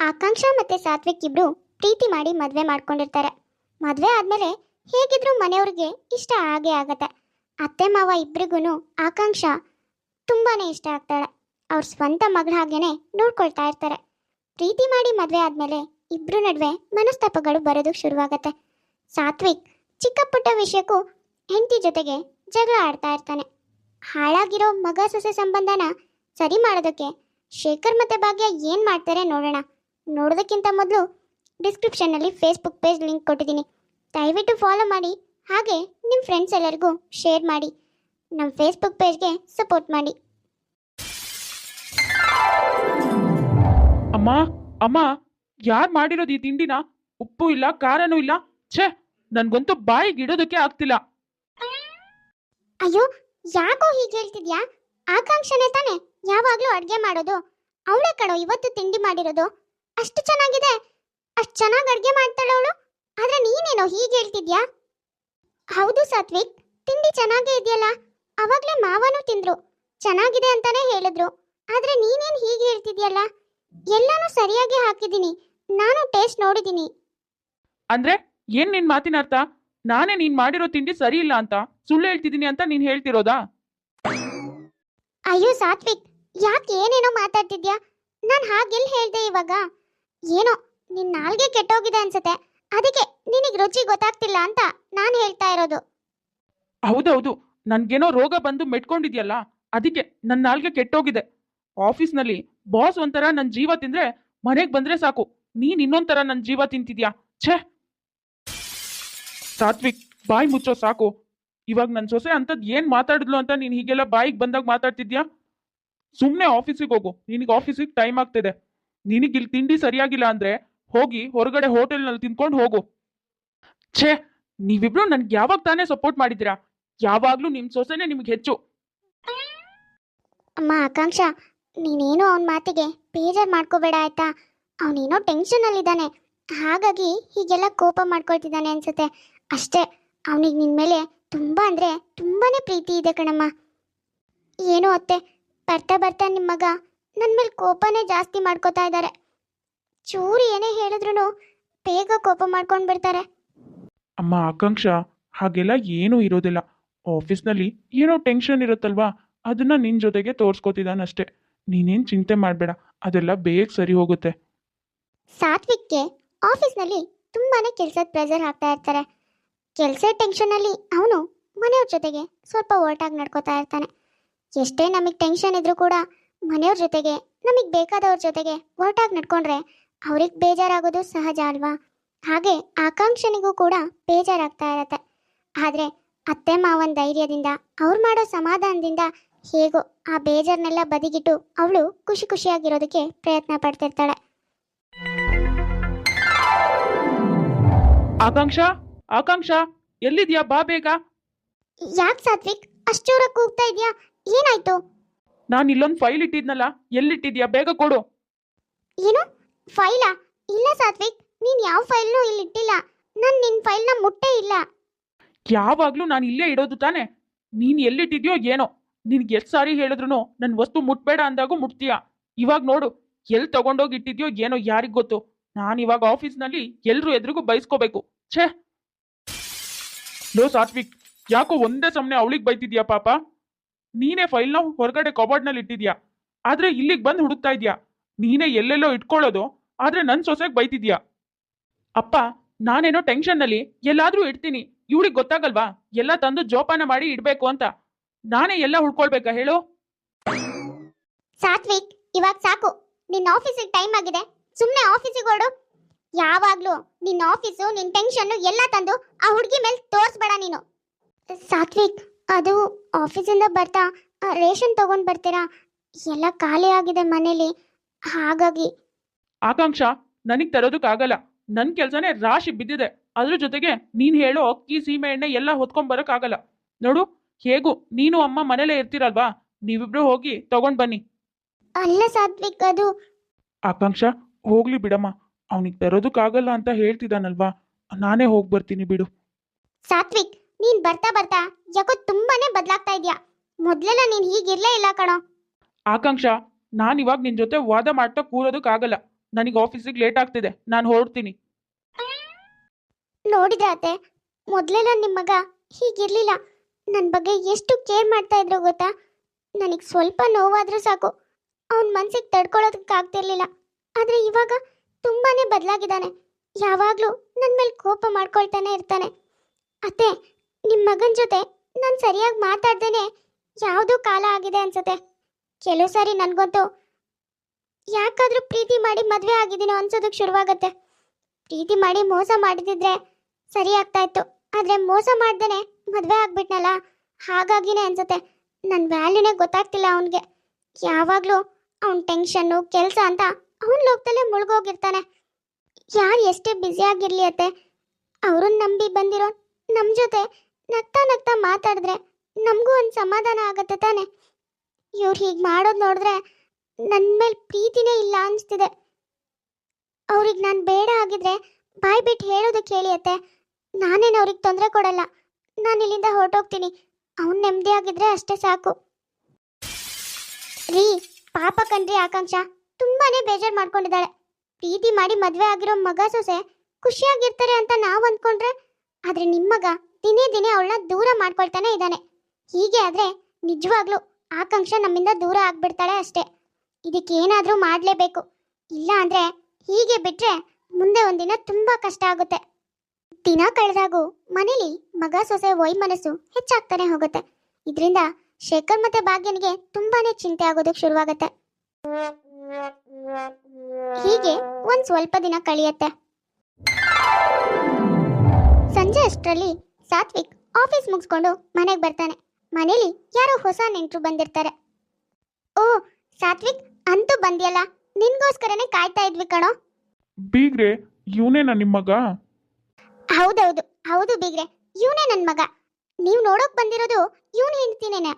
ಆಕಾಂಕ್ಷ ಮತ್ತೆ ಸಾತ್ವಿಕ್ ಇಬ್ರು ಪ್ರೀತಿ ಮಾಡಿ ಮದುವೆ ಮಾಡ್ಕೊಂಡಿರ್ತಾರೆ. ಮದುವೆ ಆದಮೇಲೆ ಹೇಗಿದ್ರು ಮನೆಯವ್ರಿಗೆ ಇಷ್ಟ ಆಗೇ ಆಗತ್ತೆ. ಅತ್ತೆ, ಮಾವ ಇಬ್ರಿಗೂ ಆಕಾಂಕ್ಷಾ ತುಂಬಾ ಇಷ್ಟ ಆಗ್ತಾಳೆ. ಅವ್ರ ಸ್ವಂತ ಮಗಳ ಹಾಗೇನೆ ನೋಡ್ಕೊಳ್ತಾ ಇರ್ತಾರೆ. ಪ್ರೀತಿ ಮಾಡಿ ಮದುವೆ ಆದಮೇಲೆ ಇಬ್ರು ನಡುವೆ ಮನಸ್ತಾಪಗಳು ಬರೋದಕ್ಕೆ ಶುರುವಾಗತ್ತೆ. ಸಾತ್ವಿಕ್ ಚಿಕ್ಕ ಪುಟ್ಟ ವಿಷಯಕ್ಕೂ ಹೆಂಡತಿ ಜೊತೆಗೆ ಜಗಳ ಆಡ್ತಾ ಇರ್ತಾನೆ. ಹಾಳಾಗಿರೋ ಮಗ ಸೊಸೆ ಸಂಬಂಧನ ಸರಿ ಮಾಡೋದಕ್ಕೆ ಶೇಖರ್ ಮತ್ತೆ ಭಾಗ್ಯ ಏನ್ ಮಾಡ್ತಾರೆ ನೋಡೋಣ. ನೋಡೋದಕ್ಕಿಂತ ಮೊದಲು ಡಿಸ್ಕ್ರಿಪ್ಷನ್ನಲ್ಲಿ ಫೇಸ್ಬುಕ್ ಪೇಜ್ ಲಿಂಕ್ ಕೊಟ್ಟಿದ್ದೀನಿ. ದಯವಿಟ್ಟು ಫಾಲೋ ಮಾಡಿ. ಹಾಗೆ ನಿಮ್ಮ ಫ್ರೆಂಡ್ಸ್ ಎಲ್ಲರಿಗೂ ಶೇರ್ ಮಾಡಿ. ನಮ್ಮ ಫೇಸ್ಬುಕ್ ಪೇಜ್ಗೆ ಸಪೋರ್ಟ್ ಮಾಡಿ. ಅಮ್ಮ ಅಮ್ಮ ಯಾರು ಮಾಡಿರೋದು ಈ ತಿಂಡಿನ? ಉಪ್ಪು ಇಲ್ಲ ಖಾರನೂ ಇಲ್ಲ. ಛೇ ನನ್ಗಂತೂ ಬಾಯಿಗೆ ಇಡೋದಕ್ಕೆ ಆಗ್ತಿಲ್ಲ. ಅಯ್ಯೋ ಯಾಕೋ ಹೀಗೆ ಹೇಳ್ತಿದ್ಯಾ? ಆಕಾಂಕ್ಷನೇ ತಾನೆ. ಯಾವಾಗಲೂ ಅಡುಗೆ ಮಾಡೋದು. ಅವಳೇ ಕಣೋ ಇವತ್ತು ತಿಂಡಿ ಮಾಡಿರೋದು. ಅಷ್ಟು ಚೆನ್ನಾಗಿದೆ. ಅಷ್ಟು ಚೆನ್ನಾಗಿ ಅಡುಗೆ ಮಾಡ್ತಾಳೆ ಅವಳು. ಆದರೆ ನೀನೇನೋ ಹೀಗೆ ಹೇಳ್ತಿದ್ಯಾ? ಹೌದು ಸಾತ್ವಿಕ್ ತಿಂಡಿ ಚೆನ್ನಾಗೇ ಇದೆಯಲ್ಲ. ಅವಾಗಲೇ ಮಾವನೂ ತಿಂದ್ರು. ಚೆನ್ನಾಗಿದೆ ಅಂತಾನೆ ಹೇಳಿದ್ರು. ಆದರೆ ನೀನೇನು ಹೀಗೆ ಹೇಳ್ತಿದ್ಯಲ್ಲ? ಎಲ್ಲಾನು ಸರಿಯಾಗಿ ಹಾಕಿದ್ದೀನಿ. ನಾನು ಟೇಸ್ಟ್ ನೋಡಿದ್ದೀನಿ. ಅಂದ್ರೆ ಏನ್ ನಿನ್ ಮಾತಿನ ಅರ್ಥ? ನಾನೇ ನೀನ್ ಮಾಡಿರೋ ತಿಂಡಿ ಸರಿ ಇಲ್ಲ ಅಂತ ಸುಳ್ಳು ಹೇಳ್ತಿದ್ದೀನಿ ಅಂತ ನೀನ್ ಹೇಳ್ತಿರೋದಾ? ಅಯ್ಯೋ ಸಾತ್ವಿಕ್ ಯಾಕೆ ಏನೇನೋ ಮಾತಾಡ್ತಿದ್ಯಾ? ನಾನು ಹಾಗೆಲ್ಲಿ ಹೇಳ್ದೆ ಇವಾಗ. ಏನೋ ನಿನ್ನ ನಾಲ್ಗೆ ಕೆಟ್ಟೋಗಿದೆ ಅನ್ಸುತ್ತೆ. ಅದಕ್ಕೆ ನಿನಗೆ ರುಚಿ ಗೊತ್ತಾಗ್ತಿಲ್ಲ ಅಂತ ನಾನು ಹೇಳ್ತಾ ಇರೋದು. ಹೌದೌದು, ನನ್ಗೇನೋ ರೋಗ ಬಂದು ಮೆಟ್ಕೊಂಡಿದ್ಯಲ್ಲ, ಅದಕ್ಕೆ ನನ್ನ ನಾಲ್ಗೆ ಕೆಟ್ಟೋಗಿದೆ. ಆಫೀಸ್ನಲ್ಲಿ ಬಾಸ್ ಒಂಥರ ನನ್ನ ಜೀವ ತಿಂದ್ರೆ ಮನೆಗೆ ಬಂದ್ರೆ ಸಾಕು. ನೀನ್ ಇನ್ನೊಂಥರ ನನ್ನ ಜೀವ ತಿಂತಿದ್ಯಾ? ಛೇ! ಸಾತ್ವಿಕ್, ಬಾಯಿ ಮುಚ್ಚೋ ಸಾಕು. ಇವಾಗ ನನ್ನ ಸೊಸೆ ಅಂತದ್ ಏನ್ ಮಾತಾಡಿದ್ಲು ಅಂತ ನೀನ್ ಹೀಗೆಲ್ಲ ಬಾಯಿಗೆ ಬಂದಾಗ ಮಾತಾಡ್ತಿದ್ಯಾ? ಸುಮ್ಮನೆ ಆಫೀಸಿಗೆ ಹೋಗು, ನಿನಗೆ ಆಫೀಸಿಗೆ ಟೈಮ್ ಆಗ್ತಿದೆ. ನಿನಗೆ ಇಲ್ಲಿ ತಿಂಡಿ ಸರಿಯಾಗಿಲ್ಲ ಅಂದ್ರೆ ಹೋಗಿ ಹೊರಗಡೆ ಹೋಟೆಲ್ನಲ್ಲಿ ತಿನ್ಕೊಂಡು ಹೋಗು. ಛೇ, ನೀವಿಬ್ರು ನನ್ಗೆ ಯಾವಾಗ ತಾನೇ ಸಪೋರ್ಟ್ ಮಾಡಿದಿರಾ ಯಾವಾಗ್ಲೂ ನಿಮ್ ಸೊಸೆನೆ ನಿಮ್ಗೆ ಹೆಚ್ಚು. ಅಮ್ಮ, ಆಕಾಂಕ್ಷ, ನೀನೇನು ಅವನ ಮಾತಿಗೆ ಬೇಜಾರು ಮಾಡ್ಕೋಬೇಡ ಆಯ್ತಾ? ಅವನೇನೋ ಇದ್ದಾನೆ ಹಾಗಾಗಿ ಹೀಗೆಲ್ಲ ಕೋಪ ಮಾಡ್ಕೊಳ್ತಿದ್ದಾನೆ ಅನ್ಸುತ್ತೆ. ಅಷ್ಟೇ, ಅವನಿಗೆ ನಿನ್ನ ಮೇಲೆ ತುಂಬ ಅಂದರೆ ತುಂಬಾನೇ ಪ್ರೀತಿ ಇದೆ ಕಣಮ್ಮ. ಏನು ಅತ್ತೆ, ಬರ್ತಾ ಬರ್ತಾ ನಿಮ್ಮ ಮಗ ನನ್ನ ಮೇಲೆ ಕೋಪನೇ ಜಾಸ್ತಿ ಮಾಡ್ಕೋತಾ ಇದ್ದಾರೆ. ಚೂರು ಏನೇ ಹೇಳಿದ್ರು ಬೇಗ ಕೋಪ ಮಾಡ್ಕೊಂಡು ಬಿಡ್ತಾರೆ. ಅಮ್ಮ ಆಕಾಂಕ್ಷ ಹಾಗೆಲ್ಲ ಏನೂ ಇರೋದಿಲ್ಲ. ಆಫೀಸ್ನಲ್ಲಿ ಏನೋ ಟೆನ್ಷನ್ ಇರುತ್ತಲ್ವಾ? ಅದನ್ನ ನಿನ್ ಜೊತೆಗೆ ತೋರಿಸ್ಕೋತಿದ್ದಾನಷ್ಟೇ ನೀನೇನ್ ಚಿಂತೆ ಮಾಡಬೇಡ ಅದೆಲ್ಲ ಬೇಗ ಸರಿ ಹೋಗುತ್ತೆ. ಸಾತ್ವಿಕ್ಗೆ ಆಫೀಸ್ನಲ್ಲಿ ತುಂಬಾನೇ ಕೆಲಸದ ಪ್ರೆಷರ್ ಹಾಕ್ತಾ ಇರ್ತಾರೆ. ಕೆಲಸ ಟೆನ್ಷನಲ್ಲಿ ಅವನು ಮನೆಯವ್ರ ಜೊತೆಗೆ ಸ್ವಲ್ಪ ಒರಟಾಗಿ ನಡ್ಕೋತಾ ಇರ್ತಾನೆ. ಎಷ್ಟೇ ನಮಗೆ ಟೆನ್ಷನ್ ಇದ್ರೂ ಕೂಡ ಮನೆಯವ್ರ ಜೊತೆಗೆ ನಮಗೆ ಬೇಕಾದವ್ರ ಜೊತೆಗೆ ಒಟ್ಟಾಗಿ ನಡ್ಕೊಂಡ್ರೆ ಅವ್ರಿಗೆ ಬೇಜಾರಾಗೋದು ಸಹಜ ಅಲ್ವಾ? ಹಾಗೆ ಆಕಾಂಕ್ಷನಿಗೂ ಕೂಡ ಬೇಜಾರಾಗ್ತಾ ಇರತ್ತೆ. ಆದರೆ ಅತ್ತೆ ಮಾವನ ಧೈರ್ಯದಿಂದ ಅವ್ರು ಮಾಡೋ ಸಮಾಧಾನದಿಂದ ಹೇಗೋ ಆ ಬೇಜಾರನ್ನೆಲ್ಲ ಬದಿಗಿಟ್ಟು ಅವಳು ಖುಷಿ ಖುಷಿಯಾಗಿರೋದಕ್ಕೆ ಪ್ರಯತ್ನ ಪಡ್ತಿರ್ತಾಳೆ. ಆಕಾಂಕ್ಷ ಆಕಾಂಕ್ಷ ಎಲ್ಲಿದ್ಯಾ ಬಾ ಬೇಗ? ಯಾಕೆ ಸಾತ್ವಿಕ್? ಅಷ್ಟೋರ ಕೂಗ್ತಾ ಇದ್ಯಾ? ಏನಾಯ್ತು? ನಾನು ಇಲ್ಲೊಂದು ಫೈಲ್ ಇಟ್ಟಿದ್ನಲ್ಲ ಎಲ್ಲಿಟ್ಟಿದ್ಯಾ? ಬೇಗ ಕೊಡು. ಏನು? ಫೈಲಾ ಇಲ್ಲ ಸಾತ್ವಿಕ್ ನೀನು ಯಾವ ಫೈಲ್ನೂ ಇಲ್ಲಿ ಇಟ್ಟಿಲ್ಲ. ನಾನು ನಿನ್ ಫೈಲ್ನ ಮುಟ್ಟೇ ಇಲ್ಲ. ಯಾವಾಗ್ಲೂ ನಾನು ಇಲ್ಲೇ ಇಡೋದು ತಾನೆ? ನೀನ್ ಎಲ್ಲಿಟ್ಟಿದ್ಯೋ ಏನೋ? ನಿನ್ಗೆ ಎಷ್ಟು ಸಾರಿ ಹೇಳಿದ್ರು ನನ್ನ ವಸ್ತು ಮುಟ್ಬೇಡ ಅಂದಾಗೂ ಮುಟ್ತೀಯ. ಇವಾಗ ನೋಡು ಎಲ್ಲಿ ತಗೊಂಡೋಗಿ ಇಟ್ಟಿದ್ಯೋ ಏನೋ ಯಾರಿಗ್ ಗೊತ್ತು? ನಾನು ಇವಾಗ ಆಫೀಸ್ನಲ್ಲಿ ಎಲ್ಲರೂ ಎದುರಿಗೂ ಬೈಸ್ಕೋಬೇಕು. ಛೇ! ಲೋ ಸಾತ್ವಿಕ್ ಯಾಕೋ ಒಂದೇ ಸಮನೆ ಅವಳಿಗೆ ಬೈತಿದ್ಯಾ ಪಾಪ? ನೀನೇ ಫೈಲ್ನ ಹೊರಗಡೆ ಕಬೋರ್ಡ್ನಲ್ಲಿ ಇಟ್ಟಿದ್ಯಾ? ಆದ್ರೆ ಇಲ್ಲಿಗೆ ಬಂದು ಹುಡುಕ್ತಾ ಇದ್ಯಾ? ನೀನೇ ಎಲ್ಲೆಲ್ಲೋ ಇಟ್ಕೊಳ್ಳೋದು, ಆದ್ರೆ ನನ್ ಸೊಸೆಗೆ ಬೈತಿದ್ಯಾ? ಅಪ್ಪ, ನಾನೇನೋ ಟೆನ್ಷನ್ನಲ್ಲಿ ಎಲ್ಲಾದ್ರೂ ಇಡ್ತೀನಿ, ಇವಳಿಗೆ ಗೊತ್ತಾಗಲ್ವಾ? ಎಲ್ಲ ತಂದು ಜೋಪಾನ ಮಾಡಿ ಇಡ್ಬೇಕು ಅಂತ. ನಾನೇ ಎಲ್ಲ ಹುಡ್ಕೊಳ್ಬೇಕಾ ಹೇಳು? ಸಾತ್ವಿಕ್, ಇವಾಗ ಸಾಕು. ನಿನ್ನ ಆಫೀಸಿಗೆ ಟೈಮ್ ಆಗಿದೆ. ಸುಮ್ಮನೆ ಆಫೀಸಿಗೆ ಓಡು. ಯಾವಾಗ್ಲೂ ನಿನ್ನ ಆಫೀಸು ನಿನ್ನ ಟೆನ್ಷನ್ ಎಲ್ಲ ತಂದು ಆ ಹುಡುಗಿ ಮೇಲೆ ತೋರಿಸ್ಬೇಡ ನೀನು. ಸಾತ್ವಿಕ್ ಅದು ಆಫೀಸಿಂದ ಬರ್ತಾ ರೇಷನ್ ತಗೊಂಡ್ ಬರ್ತೀರಾ? ಎಲ್ಲ ಖಾಲಿ ಆಗಿದೆ ಮನೇಲಿ. ಹಾಗಾಗಿ. ಆಕಾಂಕ್ಷ ನನಗ್ ತರೋದಕ್ಕಾಗಲ್ಲ. ನನ್ ಕೆಲ್ಸನೇ ರಾಶಿ ಬಿದ್ದಿದೆ. ಅದ್ರ ಜೊತೆಗೆ ನೀನ್ ಹೇಳೋ ಅಕ್ಕಿ ಸೀಮೆ ಎಣ್ಣೆ ಎಲ್ಲ ಹೊತ್ಕೊಂಡ್ ಆಗಲ್ಲ ನೋಡು ಹೇಗೂ ನೀನು ಅಮ್ಮ ಮನೇಲೇ ಇರ್ತೀರಲ್ವಾ? ನೀವಿಬ್ರು ಹೋಗಿ ತಗೊಂಡ್ ಬನ್ನಿ. ಅಲ್ಲ ಸಾತ್ವಿಕ್ ಅದು ಆಕಾಂಕ್ಷ ಹೋಗ್ಲಿ ಬಿಡಮ್ಮ. ಅವನಿಗೆ ತರೋದಕ್ಕಾಗಲ್ಲ ಅಂತ ಹೇಳ್ತಿದ್ದಾನಲ್ವಾ ನಾನೇ ಹೋಗಿ ಬರ್ತೀನಿ ಬಿಡು. ಸಾತ್ವಿಕ್ ನೀನ್ ಬರ್ತಾ ಬರ್ತಾ ಯಾಕೋ ತುಂಬಾನೇ ಬದಲಾಗ್ತಾ ಇದ್ಯಾ? ಮೊದ್ಲೆಲ್ಲ ನೀನ್ ಹೀಗಿರ್ಲೇ ಇಲ್ಲ ಕಣೋ. ಆಕಾಂಕ್ಷಾ ನಾನು ಇವಾಗ ನಿನ್ ಜೊತೆ ವಾದ ಮಾಡ್ತಾ ಕೂರೋದಕ್ಕಾಗಲ್ಲ. ನನಗೆ ಆಫೀಸಿಗೆ ಲೇಟ್ ಆಗ್ತಿದೆ. ನಾನು ಹೊರಡ್ತೀನಿ. ನೋಡಿದ್ರೆ ಅತ್ತೆ ಮೊದಲೆಲ್ಲ ನಿಮ್ಮ ಮಗ ಹೀಗಿರ್ಲಿಲ್ಲ. ನನ್ನ ಬಗ್ಗೆ ಎಷ್ಟು ಕೇರ್ ಮಾಡ್ತಾ ಇದ್ರು ಗೊತ್ತಾ? ನನಗೆ ಸ್ವಲ್ಪ ನೋವಾದ್ರೂ ಸಾಕು. ಅವನ ಮನ್ಸಿಗೆ ತಡ್ಕೊಳ್ಳೋದಕ್ಕಾಗ್ತಿರ್ಲಿಲ್ಲ ಆದ್ರೆ ಇವಾಗ ತುಂಬಾನೇ ಬದಲಾಗಿದ್ದಾನೆ. ಯಾವಾಗಲೂ ನನ್ನ ಮೇಲೆ ಕೋಪ ಮಾಡ್ಕೊಳ್ತಾನೆ ಇರ್ತಾನೆ. ಅತ್ತೆ ನಿಮ್ಮ ಮಗನ ಜೊತೆ ನಾನು ಸರಿಯಾಗಿ ಮಾತಾಡ್ದೇನೆ ಯಾವುದೋ ಕಾಲ ಆಗಿದೆ ಅನ್ಸುತ್ತೆ. ಕೆಲವು ಸಾರಿ ನನಗಂತೂ ಯಾಕಾದ್ರೂ ಪ್ರೀತಿ ಮಾಡಿ ಮದುವೆ ಆಗಿದ್ದೀನೋ ಅನ್ಸೋದಕ್ಕೆ ಶುರುವಾಗತ್ತೆ. ಪ್ರೀತಿ ಮಾಡಿ ಮೋಸ ಮಾಡಿದಿದ್ರೆ ಸರಿ ಆಗ್ತಾ ಇತ್ತು. ಆದ್ರೆ ಮೋಸ ಮಾಡ್ದೇನೆ ಮದ್ವೆ ಆಗ್ಬಿಟ್ನಲ್ಲ, ಹಾಗಾಗಿನೇ ಅನ್ಸುತ್ತೆ. ನನ್ನ ವ್ಯಾಲ್ಯೂನೇ ಗೊತ್ತಾಗ್ತಿಲ್ಲ ಅವನಿಗೆ. ಯಾವಾಗಲೂ ಅವನ ಟೆನ್ಷನ್ನು, ಕೆಲಸ ಅಂತ ಅವನ ಲೋಕದಲ್ಲೇ ಮುಳುಗೋಗಿರ್ತಾನೆ. ಯಾರು ಎಷ್ಟೇ ಬ್ಯುಸಿ ಆಗಿರ್ಲಿ ಅತ್ತೆ ಅವ್ರನ್ನ ನಂಬಿ ಬಂದಿರೋ ನಮ್ಮ ಜೊತೆ ನಗ್ತಾ ನಗ್ತಾ ಮಾತಾಡಿದ್ರೆ ನಮಗೂ ಒಂದು ಸಮಾಧಾನ ಆಗತ್ತೆ ತಾನೆ. ಇವ್ರು ಹೀಗೆ ಮಾಡೋದು ನೋಡಿದ್ರೆ ನನ್ನ ಮೇಲೆ ಪ್ರೀತಿನೇ ಇಲ್ಲ ಅನಿಸ್ತಿದೆ. ಅವ್ರಿಗೆ ನಾನು ಬೇಡ ಆಗಿದ್ರೆ ಬಾಯ್ ಬಿಟ್ಟು ಹೇಳೋದು ಕೇಳಿಯತ್ತೆ. ನಾನೇನು ಅವ್ರಿಗೆ ತೊಂದರೆ ಕೊಡಲ್ಲ. ನಾನು ಇಲ್ಲಿಂದ ಹೊರಟೋಗ್ತೀನಿ. ಅವ್ನು ನೆಮ್ಮದಿ ಆಗಿದ್ರೆ ಅಷ್ಟೇ ಸಾಕು. ರೀ, ಪಾಪ ಕಣ್ರಿ ಆಕಾಂಕ್ಷ. ತುಂಬಾನೇ ಬೇಜಾರು ಮಾಡ್ಕೊಂಡಿದ್ದಾಳೆ. ಪ್ರೀತಿ ಮಾಡಿ ಮದುವೆ ಆಗಿರೋ ಮಗ ಸೊಸೆ ಖುಷಿಯಾಗಿರ್ತಾರೆ ಅಂತ ನಾವು ಅಂದ್ಕೊಂಡ್ರೆ ಆದ್ರೆ ನಿಮ್ಮ ಮಗ ದಿನೇ ದಿನೇ ಅವಳನ್ನ ದೂರ ಮಾಡ್ಕೊಳ್ತಾನೆ ಇದ್ದಾನೆ. ಹೀಗೆ ಆದ್ರೆ ನಿಜವಾಗ್ಲೂ ಆಕಾಂಕ್ಷ ನಮ್ಮಿಂದ ದೂರ ಆಗ್ಬಿಡ್ತಾಳೆ ಅಷ್ಟೇ. ಇದಕ್ಕೇನಾದ್ರೂ ಮಾಡಲೇಬೇಕು. ಇಲ್ಲ ಅಂದ್ರೆ ಹೀಗೆ ಬಿಟ್ರೆ ಮುಂದೆ ಒಂದಿನ ತುಂಬಾ ಕಷ್ಟ ಆಗುತ್ತೆ. ದಿನ ಕಳೆದಾಗೂ ಮನೇಲಿ ಮಗ ಸೊಸೆ ವೈ ಮನಸ್ಸು ಹೆಚ್ಚಾಗ್ತಾನೆ ಹೋಗುತ್ತೆ. ಇದರಿಂದ ಶೇಖರ್ ಮತ್ತೆ ಭಾಗ್ಯನಿಗೆ ತುಂಬಾನೇ ಚಿಂತೆ ಆಗೋದಕ್ಕೆ ಶುರುವಾಗುತ್ತೆ. ಹೀಗೆ ಒಂದ್ ಸ್ವಲ್ಪ ದಿನ ಕಳಿಯತ್ತೆ. ಸಂಜೆ ಅಷ್ಟರಲ್ಲಿ ಸಾತ್ವಿಕ್ ಆಫೀಸ್ ಮುಗಿಸ್ಕೊಂಡು ಮನೆಗೆ ಬರ್ತಾನೆ. ಮನೇಲಿ ಯಾರೋ ಹೊಸ ನೆಂಟರು ಬಂದಿರ್ತಾರೆ. ಓ ಸಾತ್ವಿಕ್ ಅಂತೂ ಬಂದಿಯಲ್ಲ? ನಿನ್ಗೋಸ್ಕರನೇ ಕಾಯ್ತಾ ಇದ್ವಿ ಕಣೋ. ಬೀಗ್ರೆ ಇವನೇನ ನಿಮ್ಮ ಮಗ? ಹೌದೌದು ಹೌದು ಬೀಗ್ರೆ ಇವನೇ ನನ್ನ ಮಗ. ನೀವು ನೋಡೋಕ್ ಬಂದಿರೋದು ಇವನ್ ಹೆಂಡ್ತಿನೇನೆ.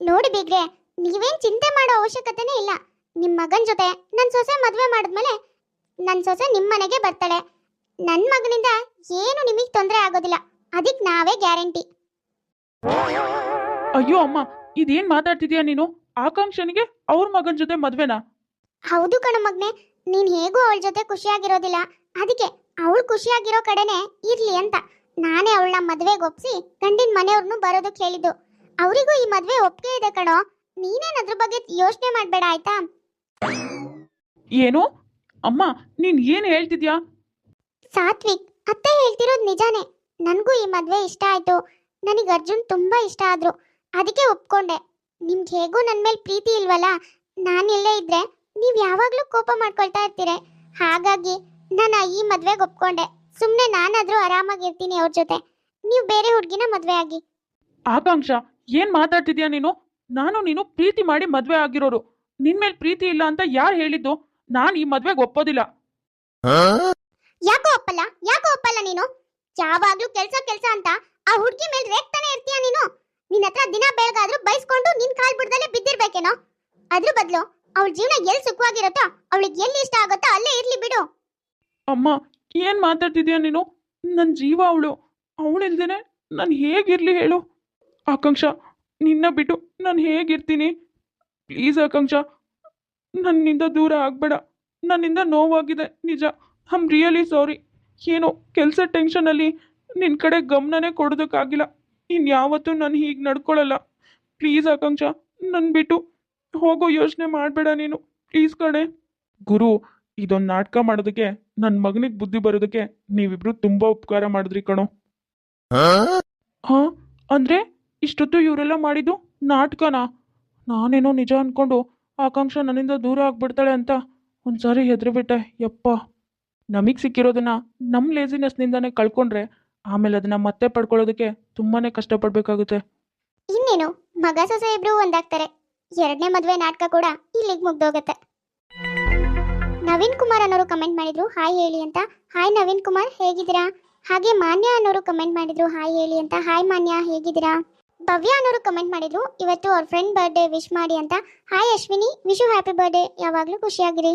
ನೋಡಿ ಬೀಗ್ರೆ ನೀವೇನ್ ಚಿಂತೆ ಮಾಡೋ ಅವಶ್ಯಕತೆನೇ ಇಲ್ಲ. ನಿಮ್ಮ ಮಗನ ಜೊತೆ ನನ್ನ ಸೊಸೆ ಮದುವೆ ಮಾಡಿದ್ಮೇಲೆ ನನ್ನ ಸೊಸೆ ನಿಮ್ಮ ಮನೆಗೆ ಬರ್ತಾಳೆ. ನನ್ನ ಮಗನಿಂದ ಏನು ನಿಮಗ್ ತೊಂದರೆ ಆಗೋದಿಲ್ಲ. ಅದಕ್ಕೆ ನಾವೇ ಗ್ಯಾರಂಟಿ. ಅಯ್ಯೋ ಅಮ್ಮ ಇದೇನ್ ಮಾತಾಡ್ತಿದ್ಯಾ ನೀನು? ಆಕಾಂಕ್ಷನಿಗೆ ಅವ್ರ ಮಗನ ಜೊತೆ ಮದ್ವೆನಾ? ಹೌದು ಕಣ ಮಗ್ನೆ ನೀನ್ ಹೇಗೂ ಅವಳ ಜೊತೆ ಖುಷಿಯಾಗಿರೋದಿಲ್ಲ. ಅದಕ್ಕೆ ಅವಳು ಖುಷಿಯಾಗಿರೋ ಕಡೆನೆ ಇರ್ಲಿ ಅಂತ. ನಾನೇ ಅವಳನ್ನ ಮದ್ವೆಗೆ ಒಪ್ಸಿ ಗಂಡಿನ ಮನೆಯವ್ರನ್ನು ಬರೋದಕ್ಕೆ ಹೇಳಿದ್ದು. ಅವರಿಗೂ ಈ ಮದ್ವೆ ಒಪ್ಪಿಗೆ ಇದೆ ಕಣೋ. ನೀನೇನ್ ಅದ್ರ ಬಗ್ಗೆ ಯೋಚನೆ ಮಾಡ್ಬೇಡ ಆಯ್ತಾ? ಏನು? ಅಮ್ಮ ನೀನ್ ಏನ್ ಹೇಳ್ತಿದ್ಯಾ? ಸಾತ್ವಿಕ್ ಅತ್ತೆ ಹೇಳ್ತಿರೋದು ನಿಜಾನೇ. ನನಗೂ ಈ ಮದುವೆ ಇಷ್ಟ ಆಯ್ತು. ನನಗೆ ಅರ್ಜುನ್ ತುಂಬಾ ಇಷ್ಟ ಆದ್ರು. ಅದಕ್ಕೆ ಒಪ್ಕೊಂಡೆ. ನಿಮ್ಗೆ ಹೇಗೂ ನನ್ನ ಮೇಲೆ ಪ್ರೀತಿ ಇಲ್ವಲ್ಲ ನಾನು ಇಲ್ಲೇ ಇದ್ರೆ ನೀವು ಯಾವಾಗಲೂ ಕೋಪ ಮಾಡ್ಕೊಳ್ತಾ ಇರ್ತೀರಿ. ಹಾಗಾಗಿ ನಾನು ಈ ಮದುವೆಗೆ ಒಪ್ಕೊಂಡೆ. ಸುಮ್ಮನೆ ನಾನಾದರೂ ಆರಾಮಾಗಿರ್ತೀನಿ ಅವ್ರ ಜೊತೆ. ನೀವು ಬೇರೆ ಹುಡುಗಿನ ಮದುವೆ ಆಗಿ. ಆಕಾಂಕ್ಷ ಏನ್ ಮಾತಾಡ್ತಿದ್ಯಾ ನೀನು? ನಾನು ನೀನು ಪ್ರೀತಿ ಮಾಡಿ ಮದ್ವೆ ಆಗಿರೋರು. ನಿನ್ ಮೇಲೆ ಪ್ರೀತಿ ಇಲ್ಲ ಅಂತ ಯಾರು ಹೇಳಿದ್ದು? ನಾನ್ ಈ ಮದ್ವೆಗೆ ಒಪ್ಪೋದಿಲ್ಲ. ಯಾಕೋ ಒಪ್ಪಲ್ಲ? ಯಾಕೆ ನೀನು? ಯಾವಾಗ್ಲೂ ಕೆಲ್ಸ ಕೆಲ್ಸ ಅಂತ ಆ ಹುಡುಗಿ ಮೇಲೆ ರೇಗ್ತಾನೆ ಇರ್ತೀಯ ನೀನು? ನಿನ್ನ ಹತ್ರ ದಿನ ಬೆಳಗಾದ್ರೂ ಬೈಸ್ಕೊಂಡು ನಿನ್ ಕಾಲ್ ಬಿಡ್ದಲ್ಲೇ ಬಿದ್ದಿರ್ಬೇಕೇನೋ? ಅದ್ರ ಬದಲು ಅವಳ ಜೀವನ ಎಲ್ಲಿ ಸುಖವಾಗಿರುತ್ತೋ, ಅವಳಿಗೆ ಎಲ್ಲಿ ಇಷ್ಟ ಆಗುತ್ತೋ ಅಲ್ಲೇ ಇರ್ಲಿ ಬಿಡು. ಅಮ್ಮ, ಏನ್ ಮಾತಾಡ್ತಿದ್ಯಾ ನೀನು? ನನ್ನ ಜೀವ ಅವಳು. ಅವಳಿಲ್ದೇನೆ ನಾನು ಹೇಗಿರ್ಲಿ ಹೇಳು? ಆಕಾಂಕ್ಷ, ನಿನ್ನ ಬಿಟ್ಟು ನಾನು ಹೇಗಿರ್ತೀನಿ? ಪ್ಲೀಸ್ ಆಕಾಂಕ್ಷ, ನನ್ನಿಂದ ದೂರ ಆಗ್ಬೇಡ. ನನ್ನಿಂದ ನೋವಾಗಿದೆ, ನಿಜ. ಐಮ್ ರಿಯಲಿ ಸಾರಿ ಏನೋ ಕೆಲಸ ಟೆನ್ಷನಲ್ಲಿ ನಿನ್ನ ಕಡೆ ಗಮನನೇ ಕೊಡೋದಕ್ಕಾಗಿಲ್ಲ. ಇನ್ನು ಯಾವತ್ತೂ ನಾನು ಹೀಗೆ ನಡ್ಕೊಳ್ಳಲ್ಲ ಪ್ಲೀಸ್ ಆಕಾಂಕ್ಷ ನನ್ನ ಬಿಟ್ಟು ಹೋಗೋ ಯೋಚನೆ ಮಾಡಬೇಡ ನೀನು. ಪ್ಲೀಸ್ ಕಣೆ. ಗುರು, ಇದೊಂದು ನಾಟಕ ಮಾಡೋದಕ್ಕೆ ನನ್ನ ಮಗನಿಗೆ ಬುದ್ಧಿ ಬರೋದಕ್ಕೆ ನೀವಿಬ್ರು ತುಂಬಾ ಉಪಕಾರ ಮಾಡಿದ್ರಿ ಕಣೋ. ಹಾ? ಅಂದ್ರೆ ಇಷ್ಟೊತ್ತು ಇವರೆಲ್ಲ ಮಾಡಿದ್ದು ನಾಟಕನಾ? ನಾನೇನೋ ನಿಜ ಅನ್ಕೊಂಡು ಆಕಾಂಕ್ಷ ನನ್ನಿಂದ ದೂರ ಆಗ್ಬಿಡ್ತಾಳೆ ಅಂತ ಒಂದ್ಸಾರಿ ಹೆದರ್ಬಿಟ್ಟೆ. ಯಪ್ಪ. ನಮಗೆ ಸಿಕ್ಕಿರೋದನ್ನ ನಮ್ಮ ಲೇಸಿನೆಸ್ನಿಂದಾನೇ ಕಳ್ಕೊಂಡ್ರೆ ಆಮೇಲೆ ಅದನ್ನ ಮತ್ತೆ ಪಡ್ಕೊಳ್ಳೋದಕ್ಕೆ ತುಂಬಾನೇ ಕಷ್ಟಪಡಬೇಕಾಗುತ್ತೆ. ಇನ್ನೇನು, ಮಗ ಸೊಸೆ ಒಂದಾಗ್ತಾರೆ. ಎರಡನೇ ಮದುವೆ ನಾಟಕ ಕೂಡ ಇಲ್ಲಿಗೆ ಮುಗ್ದೋಗತ್ತೆ. ನವೀನ್ ಕುಮಾರ್ ಅನ್ನೋರು ಕಮೆಂಟ್ ಮಾಡಿದ್ರು, ಹಾಯ್ ಹೇಳಿ ಅಂತ. ಹಾಯ್ ನವೀನ್ ಕುಮಾರ್, ಹೇಗಿದ್ದೀರಾ? ಹಾಗೆ ಮಾನ್ಯ ಅನ್ನೋರು ಕಮೆಂಟ್ ಮಾಡಿದ್ರು, ಹಾಯ್ ಹೇಳಿ ಅಂತ. ಹಾಯ್ ಮಾನ್ಯ, ಹೇಗಿದ್ದೀರಾ? ಭವ್ಯ ಅನ್ನೋರು ಕಮೆಂಟ್ ಮಾಡಿದ್ರು, ಇವತ್ತು ಅವ್ರ ಫ್ರೆಂಡ್ ಬರ್ಡೇ ವಿಶ್ ಮಾಡಿ ಅಂತ. Hi Ashwini wish you happy birthday ಯಾವಾಗಲೂ ಖುಷಿಯಾಗಿರಿ.